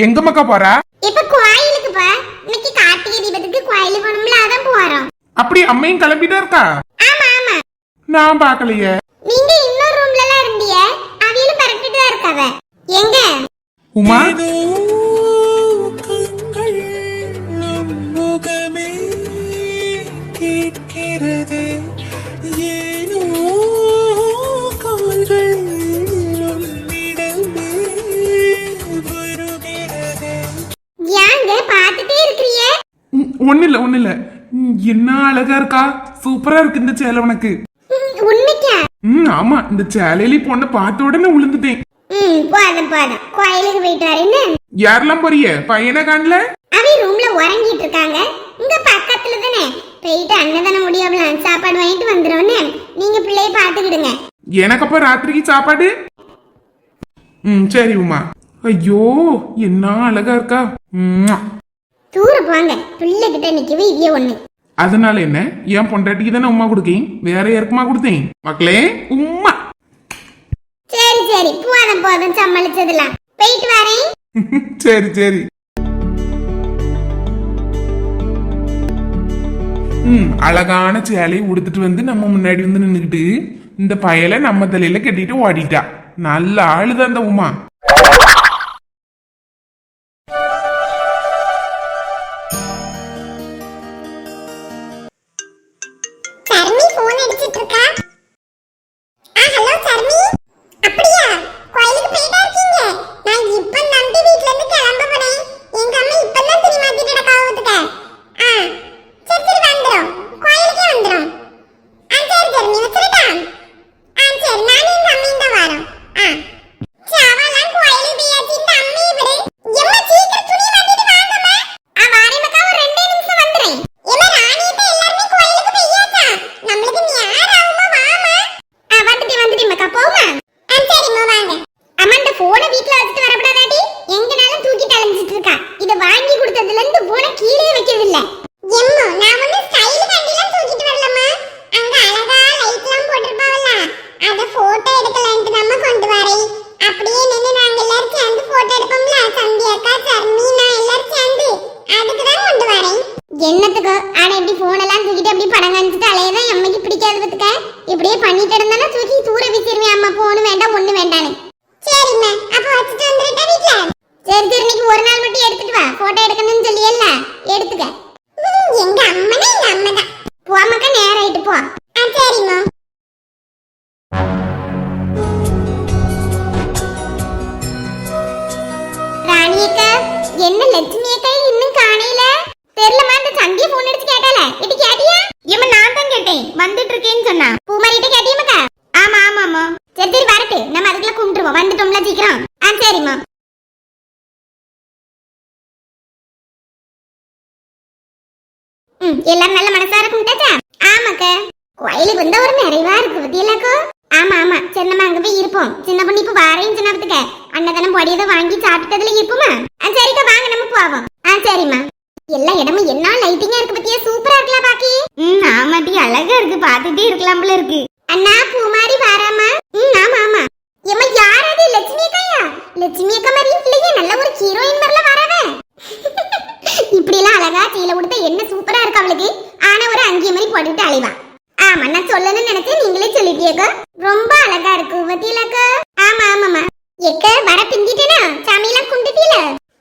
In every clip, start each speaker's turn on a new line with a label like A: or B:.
A: எங்க மக்கா போறா?
B: இப்ப கோயிலுக்கு பா. இன்னைக்கு கார்த்திகை தீபத்துக்கு கோயிலுக்கு போகணும்ல அதான் போறோம்.
A: அப்படி அம்மையும் கிளம்பிட்டா இருக்கா?
B: ஆமா ஆமா.
A: நான் பாக்கலையே
B: நீங்க இன்னொரு ரூம்ல எல்லாம் இருந்தீங்க அவியலும் பறக்கிட்டு தான் இருக்காவ. எங்க?
A: உமா? ம், ஒண்ணு இல்ல ஒண்ணு இல்ல என்ன அழகா இருக்கா? சூப்பரா இருக்கு இந்த சேலை உனக்கு. ம் ஆமா இந்த சேலையில பொண்ணை பார்த்த உடனே விழுந்துட்டேன் யாரெல்லாம் போறிய பையனை காணல?
B: அவி ரூம்ல உறங்கிட்டு இருக்காங்க. இங்க பக்கத்துல தானே? போயிட்டு அன்னதானம் முடியாமலாம் சாப்பாடு வாங்கிட்டு வந்துடும்னு நீங்க பிள்ளைய பாத்துக்கிடுங்க
A: எனக்கு அப்ப ராத்திரிக்கு சாப்பாடு? ம் சரி உமா. ஐயோ என்ன அழகா இருக்கா.
B: தூர போங்க பிள்ளை கிட்ட நிக்கவே இதே ஒண்ணு.
A: அதனால என்ன? என் பொண்டாட்டிக்கு தானே உமா கொடுக்கேன்? வேற யாருக்குமா கொடுத்தேன்? மக்களே உம்மா.
B: சரி சரி. போதும் போதும். சமாளிச்சதெல்லாம். போயிட்டு வரேன்.
A: சரி சரி. ம் அழகான சேலையை உடுத்துட்டு வந்து நம்ம முன்னாடி வந்து நின்னுக்கிட்டு இந்த பயலை நம்ம தலையில கட்டிட்டு ஓடிட்டா. நல்ல ஆளுதான் அந்த உமா.
B: வாங்கி இருந்து போன கீழே வைக்கிறது இல்ல எல்லாரும் நல்ல மனசார கும்பிட்டாச்சா ஆமாக்கா. கோயிலுக்கு வந்தா ஒரு நிறைவா இருக்கு பத்தியலாக்கோ ஆமா ஆமா. சின்னம்மா அங்க போய் இருப்போம். சின்ன பொண்ணு இப்ப வாரேன் சின்னத்துக்க அன்னதானம் பொடியதை வாங்கி சாப்பிட்டதுல இருப்போமா ஆ சரிக்கா வாங்க நம்ம போவோம். ஆ சரிம்மா. எல்லா இடமும் என்ன லைட்டிங்கா இருக்கு பத்தியா? சூப்பரா இருக்கலாம் பாக்கி? ம் ஆமாட்டி அழகா இருக்கு. பாத்துட்டே இருக்கலாம் போல இருக்கு. அண்ணா பூமாரி வாராமா ம் ஆமா ஆமா. எம்மா யார் அது லட்சுமி அக்காயா? லட்சுமி அக்கா மாதிரி இல்லையே நல்ல ஒரு ஹீரோயின் மாதிரில வராவே இப்படி எல்லாம் அழகா கீழே கொடுத்தா என்ன சூப்பரா இருக்கு அவளுக்கு ஆனா மாதிரி போட்டுட்டு அழிவான் ஆமா நான் சொல்லணும்னு நினைச்சேன் நீங்களே சொல்லிட்டீங்க ரொம்ப அழகா இருக்கு பத்தியலக்கா ஆமா ஆமாமா எக்க வர பிந்திட்டேனா? சாமியெல்லாம் கும்பிட்டுட்டீல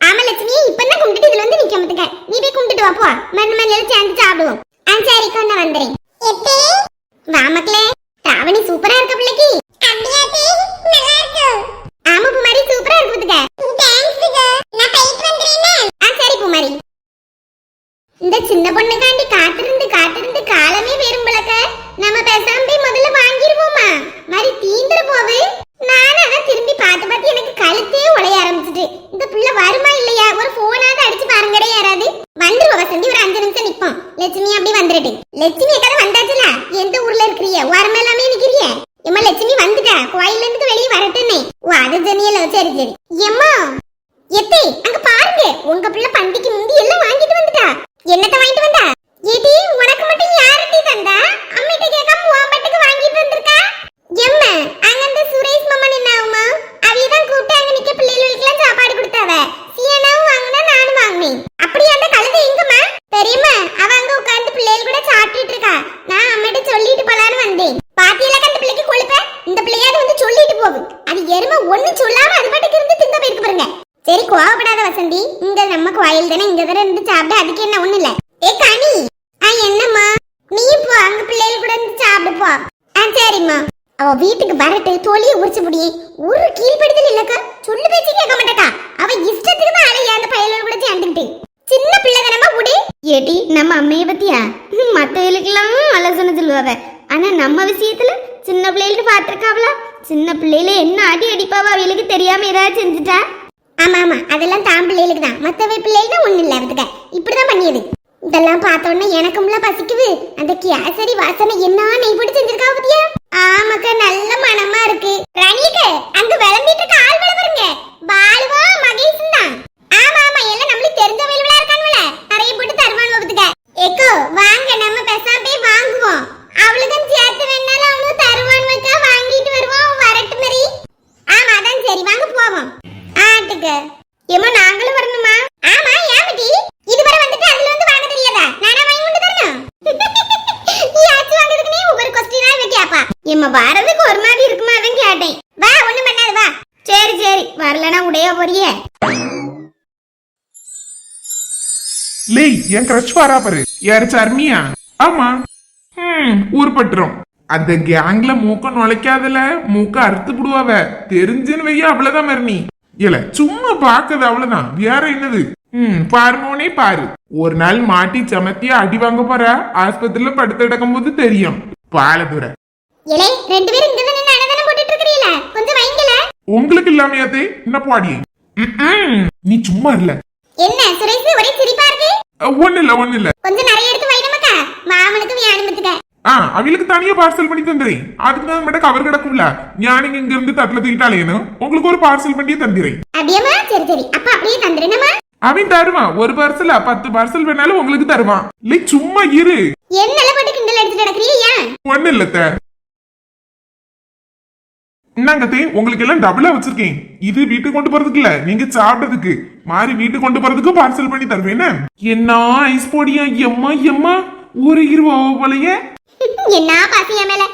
B: ஆமா லட்சுமி இப்பதான் கும்பிட்டு இதுல வந்து நிக்க மாட்டேங்க. நீ போய் கும்பிட்டுட்டு வா போ. மண் மண்ணில சேர்ந்து சாப்பிடுவோம். ஆ சரி கொண்டு வந்துறேன் எப்பே வா மக்களே ராவணி சூப்பரா இருக்க பிள்ளைக்கு நல்லா இருக்கு ஆமா குமாரி சூப்பரா இருக்கு பாத்துக்க தேங்க்ஸ் நான் போயிட்டு வந்துறேன் ஆ சரி குமாரி இந்த சின்ன பொண்ணுக்காண்டி காத்திருந்து காத்திருந்து காலமே வெறும் பழக்க நம்ம பேசாம போய் முதல்ல வாங்கிருவோமா மாதிரி தீந்துரு போவு நானும் அதான் திரும்பி பார்த்து பார்த்து எனக்கு கழுத்தே உடைய ஆரம்பிச்சிட்டு இந்த புள்ள வருமா இல்லையா ஒரு போனாவது அடிச்சு பாருங்கடே யாராவது வந்துருவா வசந்தி ஒரு அஞ்சு நிமிஷம் நிப்போம் லட்சுமி அப்படி வந்துருட்டு லட்சுமி எக்கட வந்தாச்சுல எந்த ஊர்ல இருக்கிறிய ஓரமா எல்லாமே நிக்கிறிய எம்மா லட்சுமி வந்துட்டா கோயில்ல இருந்து வெளியே வரட்டுன்னே ஓ அது ஜனியல சரி சரி எம்மா எத்தே அங்க பாருங்க உங்க பிள்ளை பண்டிக்கு முந்தி எல்லாம் வாங்கிட்டு வந்துட்டா என்னத்த வாங்கிட்டு வந்தா ஏடி உனக்கு மட்டும் யாருடி தந்தா அம்மிட்ட கேட்காம உன் பட்டுக்கு வாங்கிட்டு வந்திருக்கா எம்ம அங்க அந்த சுரேஷ் மாமா நின்னாவுமா அவிய தான் கூப்பிட்டு அங்க நிக்க பிள்ளைகளுக்கெல்லாம் சாப்பாடு கொடுத்தாவ சீன போகுது அது எருமை ஒண்ணு சொல்லாம அது பாட்டுக்கு இருந்து திங்க போயிருக்கு பாருங்க சரி கோவப்படாத வசந்தி இங்க நம்ம கோயில் தானே இங்க தானே இருந்து சாப்பிட அதுக்கு என்ன ஒண்ணு இல்ல ஏ கனி ஆ என்னம்மா நீ போ அங்க பிள்ளைகள் கூட வா ஆ சரிம்மா. அவ வீட்டுக்கு வரட்டு தோழிய உரிச்சு புடி. ஒரு கீழ்படுதல் இல்லக்கா? சொல்லு பேச்சு கேட்க மாட்டேக்கா. அவ இஷ்டத்துக்கு தான் அலைய அந்த பயலோட கூட சேர்ந்துக்கிட்டு. சின்ன பிள்ளை தானமா புடி
C: ஏடி நம்ம அம்மைய பத்தியா? மற்றவங்களுக்கெல்லாம் ஆலோசனை சொல்லுவாவ. ஆனா நம்ம விஷயத்துல சின்ன பிள்ளைகளுக்கு பார்த்துருக்காவளா? சின்ன பிள்ளையில என்ன அடி அடிப்பாவா அவளுக்கு தெரியாம ஏதாவது செஞ்சுட்டா?
B: ஆமா ஆமா. அதெல்லாம் தான். பிள்ளைகளுக்கு தான் மத்தவை பிள்ளைகள் ஒண்ணு இல்ல அவத்துக்க. இப்படிதான் பண்ணியது. எனக்கும்ல பசிக்குது. அந்த கேசரி வாசனை என்ன நெய் போட்டு செஞ்சிருக்கா பத்தியா? ஆமாக்கா நல்ல மனமா இருக்கு. ரணிக அங்க விளம்பிட்டு கால் ஆள் வேலை பாருங்க பாலுவா மகேஷும் தான். ஆமா ஆமா எல்லாம் நம்மளுக்கு தெரிஞ்ச வேலுவலா இருக்கானுவல நிறைய போட்டு தருவான் பத்துக்க. ஏக்கோ வாங்க நம்ம பேசாம போய் வாங்குவோம். அவளுக்கும் சேர்த்து வேணாலும் அவனும் தருவான் வச்சா வாங்கிட்டு வருவான் வரட்டு மாதிரி. ஆமா அதான் சரி வாங்க போவோம். ஆட்டுக்கு. ஏமா நாங்களும் வரணுமா ஆமா ஏமட்டி இதுவரை வந்துட்டு அதுல வந்து வாங்க தெரியாதா நானா வாங்கி கொண்டு தரணும் யாச்சும் வாங்குறதுக்கு நீ ஒவ்வொரு கொஸ்டினா இவ கேப்பா
C: எம்ம வரதுக்கு ஒரு மாதிரி இருக்குமா அதான் கேட்டேன்.
B: வா ஒண்ணும் பண்ணாது வா.
C: சரி சரி. வரலனா உடைய போறிய.
A: லேய் என் கிரஷ் வரா பாரு. யாரு சர்மியா ஆமா. ம் ஊர்பட்டுரும். அந்த கேங்ல மூக்க நுழைக்காதல மூக்க அறுத்து விடுவாவ தெரிஞ்சுன்னு வையா அவ்வளவுதான் மரணி. இல்ல சும்மா பாக்குது அவ்வளவுதான். வேற என்னது? ம் பாருமோனே பாரு. ஒரு நாள் மாட்டி சமத்தியா அடி வாங்க போற. ஆஸ்பத்திரியில படுத்து கிடக்கும் போது தெரியும். பாலதுரை
B: இலே ரெண்டு பேரும் இங்க தானே அன்னதானம் போட்டுட்டு இருக்கறீல கொஞ்சம் வைங்கல
A: உங்களுக்கு இல்லாமையாதே என்ன பாடி நீ சும்மா இல்ல.
B: என்ன சுரேஷ் ஒரே சிரிப்பா இருக்கு?
A: ஒண்ணு இல்ல ஒண்ணு இல்ல.
B: கொஞ்சம் நிறைய எடுத்து வை நமக்கா. மாமனுக்கு வியானமத்துக்க
A: ஆ அவளுக்கு தனியா பார்சல் பண்ணி தந்துறேன். அதுக்கு தான் மட்டும் கவர் கிடக்கும்ல. ஞானிங்க இங்க இருந்து தட்டுல தூக்கிட்டாலேன்னு உங்களுக்கு ஒரு பார்சல் பண்ணி தந்துறேன்.
B: அப்படியேம்மா சரி சரி. அப்ப அப்படியே தந்துடுனமா
A: அவன் தருவான். ஒரு பார்சல் பத்து பார்சல் வேணாலும் உங்களுக்கு தருவான். இல்லை சும்மா இரு.
B: என்னல போட்டு கிண்டல் அடிச்சுட்டு நடக்கிறீங்க
A: ஒண்ணு இல்லத்த என்னங்க தே உங்களுக்கு எல்லாம் டபுளா வச்சிருக்கேன். இது வீட்டுக்கு கொண்டு போறதுக்கு இல்ல. நீங்க சாப்பிட்டதுக்கு மாறி வீட்டுக்கு கொண்டு போறதுக்கு பார்சல் பண்ணி தருவேன். என்ன? ஐஸ் பொடியா? எம்மா எம்மா? ஒரு இருவா போலயே.
B: என்ன பாசியா மேல?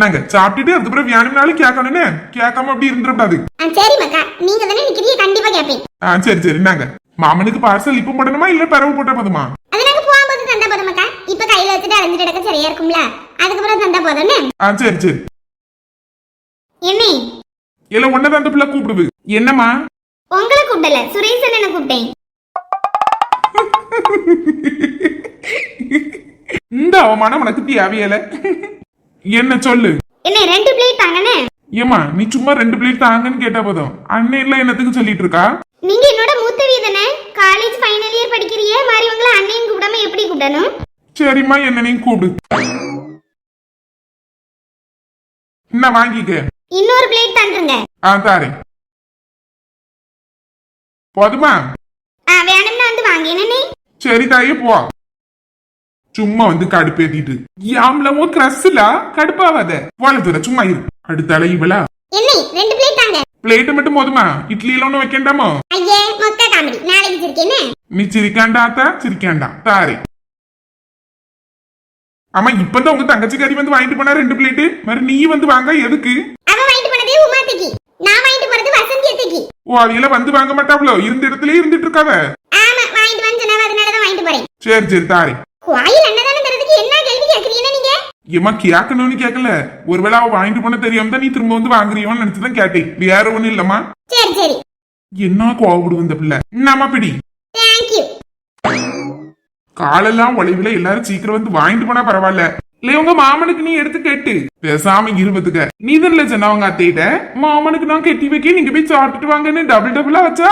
A: நாங்க சாப்பிட்டுட்டு அதுக்கப்புறம் வியானம்னாலும் கேட்கணும்னு கேட்காம அப்படி இருந்துடக்கூடாது.
B: சரி மக்கா. நீங்க தானே நிக்கிறீங்க? கண்டிப்பா கேப்பேன்
A: ஆ சரி சரி. நாங்க மாமனுக்கு பார்சல் இப்ப போடணுமா? இல்ல பரவு போட்டா போதுமா?
B: அது நாங்க போகும்போது தந்தா போதும் மக்கா. இப்ப கையில வச்சுட்டு அலைஞ்சிட்டு கிடக்க சரியா இருக்கும்ல. அதுக்கப்புறம் தந்தா போதும்னு
A: ஆ சரி சரி.
C: என்ன?
A: இல்ல ஒன்னதான் அந்த பிள்ளை கூப்பிடுது. என்னம்மா?
C: உங்களை கூப்பிடல சுரேசன் என்ன கூப்பிட்டேன்.
A: இந்த அவமானம் உனக்கு தேவையில என்ன சொல்லு?
C: என்ன ரெண்டு பிளேட் தாங்கண்ணே.
A: ஏமா நீ சும்மா ரெண்டு பிளேட் தாங்கன்னு கேட்டா போதும். அண்ணன் எல்லாம் என்னத்துக்கு சொல்லிட்டு இருக்கா
C: நீங்க என்னோட மூத்தவி தானே? காலேஜ் ஃபைனல் இயர் படிக்கிறியே மாதிரி உங்களை அண்ணையும் கூப்பிடாம எப்படி கூப்பிடணும்?
A: சரிம்மா என்ன நீ கூப்பிடு. என்ன வாங்கிக்க.
C: இன்னொரு பிளேட் தந்துருங்க.
A: ஆ தாரேன் போதுமா?
C: ஆ வேணும்னா வந்து வாங்க என்னண்ணே
A: சரி தாயே போ. சும்மா வந்து கடுப்பேத்திட்டு யாம்லவும் கிரஸ்ல கடுப்பாவாத. போல சும்மா இரு. அடுத்தால இவளா?
B: என்ன ரெண்டு பிளேட் தாங்க.
A: பிளேட் மட்டும் போதுமா? இட்லி எல்லாம் ஒண்ணும் வைக்கண்டாமோ?
B: ஐயே மொக்க காமெடி. நாளைக்கு வச்சிருக்கேன்னு
A: நீ சிரிக்காண்டாத்தா சிரிக்காண்டா. தாரே. ஆமா இப்பதான் உங்க தங்கச்சிக்காரி வந்து வாங்கிட்டு போனா ரெண்டு பிளேட்டு மாதிரி நீ வந்து வாங்க எதுக்கு?
B: அவன் வாங்கிட்டு போனதே உமாத்திக்கு நான் வாங்கிட்டு போனது வசந்தியத்துக்கு
A: ஓ அவையில வந்து வாங்க மாட்டாவளோ இருந்த இடத்துல இருந்துட்டு இருக்காவ
B: ஆமா வாங்கிட்டு வந்து சொன்னா அதனாலதான் வாங்கிட்டு போறேன்.
A: சரி சரி தாரே
B: கோயில் அன்னதானம் தரதுக்கு என்ன கேள்வி கேக்குறீங்க நீங்க?
A: ஏமா கேட்கணும்னு கேட்கல. ஒருவேளை அவ வாங்கிட்டு போன தெரியாம தான் நீ திரும்ப வந்து வாங்குறியோன்னு நினைச்சுதான் கேட்டேன். வேற ஒண்ணும் இல்லம்மா.
B: சரி சரி.
A: என்ன கோவப்படுவோம் இந்த பிள்ளை. என்னம்மா பிடி?
B: தேங்க்யூ
A: காலெல்லாம் உழைவுல எல்லாரும் சீக்கிரம் வந்து வாங்கிட்டு போனா பரவாயில்ல. இல்ல உங்க மாமனுக்கு நீ எடுத்து கேட்டு. பேசாம இருபதுக்க. நீ தான் சொன்ன அவங்க அத்தையிட்ட மாமனுக்கு நான் கெட்டி வைக்க நீங்க போய் சாப்பிட்டுட்டு வாங்கன்னு டபுள் டபுளா வச்சா?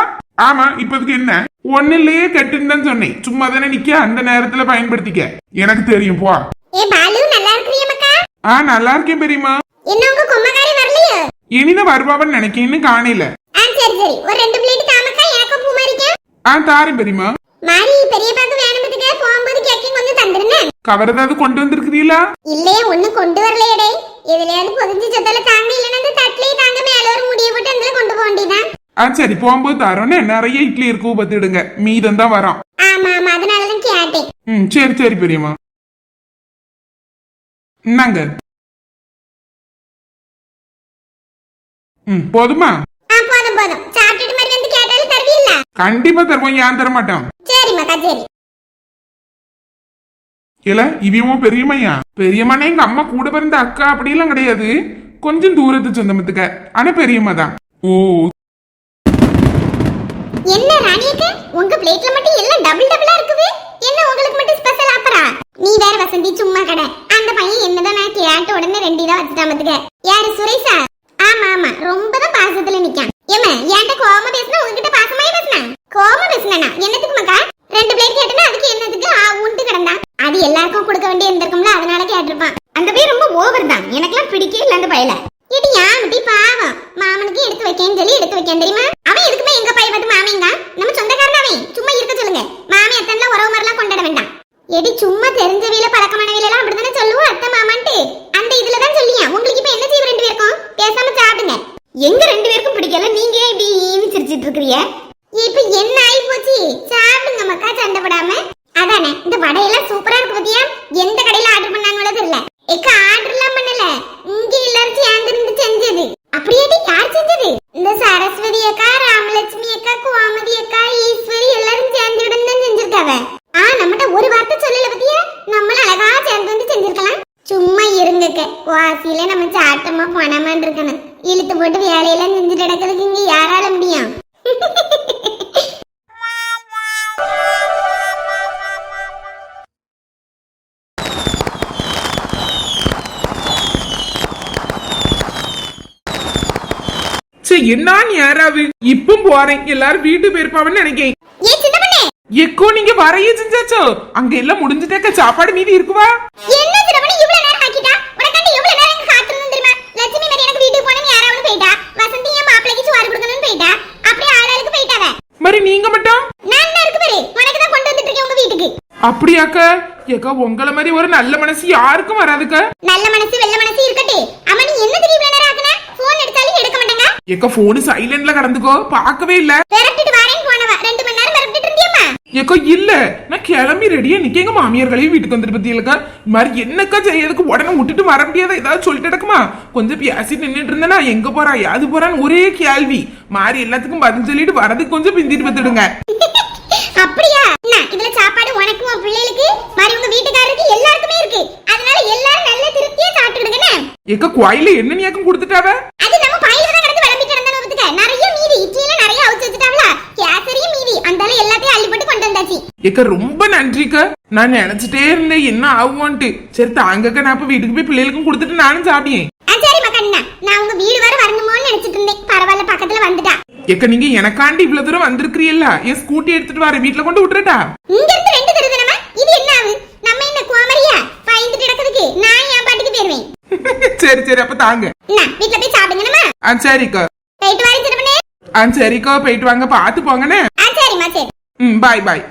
A: ஆமா இப்போதுக்கு என்ன? ஒண்ணு இல்லையே கெட்டுன்னு தான் சொன்னேன். சும்மா தானே நிக்க அந்த நேரத்துல பயன்படுத்திக்க. எனக்கு தெரியும் போ.
B: ஏ பாலு நல்லா
A: ஆ நல்லா இருக்கேன் பெரியம்மா.
B: என்ன உங்க கொம்மக்காரி வரலையோ?
A: இனிதான் வருவாவன்னு நினைக்கேன்னு காணையில
B: ஆ சரி சரி. ஒரு ரெண்டு பிளேட் தாமக்கா எனக்கும் பூ மாறிக்க
A: ஆ தாரேன் பெரியம்மா.
B: மாறி பெரியப்பாக்கு வேணுமத்துக்கு போகும்போது கேக்கையும் கொஞ்சம் தந்துருந்தேன்
A: கவர் ஏதாவது கொண்டு வந்திருக்கிறீங்களா
B: இல்லையே கொண்டு வரலையடே எதுலயாவது பொதிஞ்சு சொத்தால தாங்க இல்லைன்னா அந்த தட்டிலேயே தாங்க மேல ஒரு முடிய போட்டு அதுல கொண்டு போக வேண்டியதான்
A: ஆ சரி போகும்போது தரோன்னே நிறைய இட்லி இருக்கும் பத்துடுங்க மீதம் தான் வரோம்.
B: ஆமா ஆமா அதனாலதான் கேட்டேன்.
A: ம் சரி சரி பெரியம்மா. என்னங்க ம் போதுமா?
B: ஆ போதும் போதும். சாப்பிட்டுட்டு மாதிரி வந்து கேட்டாலும்
A: கண்டிப்பா தருவோம் ஏன் தர மாட்டோம்
B: சரிம்மாக்கா சரி
A: இல்ல இவன் பெரியம்மையா? பெரியம்மானே எங்க அம்மா கூட பிறந்த அக்கா அப்படிலாம் கிடையாது. கொஞ்சம் தூரத்து சொந்தமத்துக்க. ஆனா பெரியம்மா தான். ஓ.
B: என்ன ராணியக்க உங்க பிளேட்ல மட்டும் எல்லாம் டபுள் டபுளா இருக்குது? என்ன உங்களுக்கு மட்டும் ஸ்பெஷல் ஆஃபரா நீ வேற வசந்தி சும்மா கடை. அந்த பையன் என்னதான் நான் கேட்ட உடனே ரெண்டு இதா வச்சுட்டான் பாத்துக்க யாரு சுரேஷா ஆமா ஆமா ரொம்ப தான் பாசத்துல நிக்கான் ஏமா என்கிட்ட கோவமா பேசினா உங்ககிட்ட பாசமாயே பேசினா கோவமா பேசினா என்னத்துக்கு மக்கா ரெண்டு பிளேட் கேட்டனா அதுக்கு என்னத்துக்கு ஆ உண்டு கிடந்தான் அது எல்லாருக்கும் கொடுக்க வேண்டிய இருந்திருக்கும்ல அதனால கேட்டிருப்பான்
C: அந்த பையன் ரொம்ப ஓவர் தான் எனக்கெல்லாம் பிடிக்கவே இல்லை அந்த பையல
B: இது யாமட்டி பாவம் மாமனுக்கு எடுத்து வைக்கேன்னு சொல்லி எடுத்து வைக்கேன் தெரியுமா அவன் எதுக்குமே எங்க பைய பார்த்து மாமிங்க நம்ம சொந்தக்காரன் அவன் சும்மா இருக்க சொல்லுங்க மாமி அத்தன்லாம் உறவு மாதிரிலாம் கொண்டாட வேண்டாம். எடி சும்மா தெரிஞ்சவே
A: சரி என்ன யாராவு இப்ப போறேன். எல்லாரும் வீட்டு போயிருப்பாவன்னு
B: பண்ணே!
A: எக்கோ நீங்க வரைய செஞ்சாச்சோ? அங்க எல்லாம் முடிஞ்சுட்டேக்க சாப்பாடு மீதி இருக்குவா?
B: என்ன மாதிரி யாராவது
A: நீங்க மட்டும்?
B: நான் தான் இருக்கு பாரு உனக்கு தான் கொண்டு வந்துட்டு இருக்கேன் உங்க வீட்டுக்கு.
A: அப்படியாக்கா? ஏக்கா உங்களை மாதிரி ஒரு நல்ல மனசு யாருக்கும் வராதுக்கா.
B: நல்ல மனசு வெள்ள மனசு இருக்கட்டே. அம்மா நீ என்ன தெரியும் இவ்வளவு நேரம் ஆக்குன போன் எடுத்தாலும் எடுக்க
A: ஏக்கா போனு சைலண்ட்ல கடந்துக்கோ? பார்க்கவே இல்ல.
B: விரட்டிட்டு வரேன்னு போனவ. ரெண்டு மணி நேரம் விரட்டிட்டு இருந்தியம்மா.
A: ஏக்கா இல்ல. நான் கிளம்பி ரெடியா நிக்க எங்க மாமியார்களையும் வீட்டுக்கு வந்துட்டு பத்தியலக்கா இந்த மாதிரி என்னக்கா செய்யறதுக்கு உடனே விட்டுட்டு வர முடியாத ஏதாவது சொல்லிட்டு கிடக்குமா கொஞ்சம் பேசி நின்னுட்டு இருந்தேனா எங்க போறா? யாது போறான்னு ஒரே கேள்வி. மாறி எல்லாத்துக்கும் பதில் சொல்லிட்டு வரதுக்கு கொஞ்சம் பிந்திட்டு பத்துடுங்க.
B: அப்படியா? என்ன? இதுல சாப்பாடு உனக்கு உன் பிள்ளைகளுக்கு? மாதிரி உங்க வீட்டுக்காரருக்கு எல்லாருக்குமே இருக்கு. அதனால எல்லாரும் நல்ல திருப்தியா சாப்பிட்டுடுங்கண்ணே
A: ஏக்கா கோயில என்ன நீக்கம் கொடுத்துட்டாவ
B: அது நம்ம பையில தான் கிடந்து விளம்பி கிடந்தன ஒத்துக்க நிறைய மீதி இட்லியில நிறைய அவிச்சு வச்சுட்டாவல கேசரியும் மீதி அந்தால எல்லாத்தையும் அள்ளி போட்டு கொண்டு
A: ஏக்கா ரொம்ப நன்றிக்கா. நான் நினைச்சிட்டே இருந்தேன். என்ன ஆகும்ன்ட்டு சரி தாங்கக்கா நான் இப்ப வீட்டுக்கு போய் பிள்ளைகளுக்கும் கொடுத்துட்டு நானும்
B: மக்கண்ணா நான் உங்க வீடு வர வரணுமோன்னு நினைச்சிட்டு இருந்தேன். பரவாயில்ல பக்கத்துல வந்துட்டா.
A: ஏக்கா நீங்க எனக்காண்டி இவ்வளவு தூரம் வந்திருக்கிறீல்ல? என் ஸ்கூட்டி எடுத்துட்டு வரேன் வீட்டுல கொண்டு விட்டுறட்டா?
B: இங்க இருந்து ரெண்டு தருதனமா இது என்ன ஆகுது நம்ம என்ன குவாமரியா பயந்துட்டு கிடக்குதுக்கு நான் என் பாட்டுக்கு போயிருவேன்.
A: சரி சரி அப்ப தாங்க.
B: வீட்டுல போய் சாப்பிடுங்கண்ணா
A: ஆ சரிக்கா.
B: போயிட்டு சின்னப்பனே
A: ஆ சரிக்கா. போயிட்டு வாங்க பாத்து போங்கண்ணே.
B: ஆ சரிம்மா சரி.
A: ம் பாய் பாய்